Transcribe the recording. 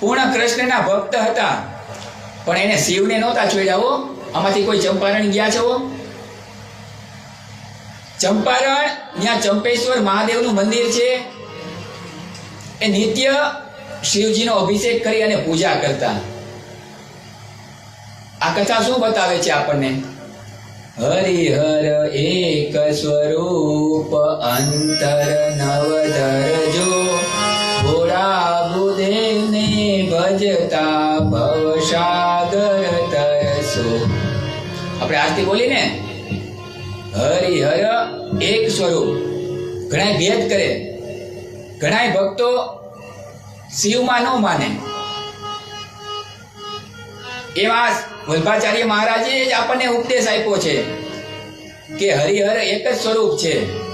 પૂર્ણ કૃષ્ણના ભક્ત હતા. પણ એને શિવને નહોતા છોડ્યા હો. આમાંથી કોઈ ચંપારણ ગયા છો ચંપારણ, ત્યાં ચંપેશ્વર મહાદેવનું મંદિર છે. એ નિત્ય શિવજીનો અભિષેક કરી અને પૂજા કરતા. આ કથા શું બતાવે છે આપણને? હરિહર એક સ્વરૂપ અંતર નવધર આપણે આરતી બોલી ને હરિહર એક સ્વરૂપ. ઘણા ભેદ કરે. ઘણા ભક્તો શિવમાં ન માને. એવા વલ્ભાચાર્ય મહારાજે જ આપણને ઉપદેશ આપ્યો છે કે હરિહર એક જ સ્વરૂપ છે.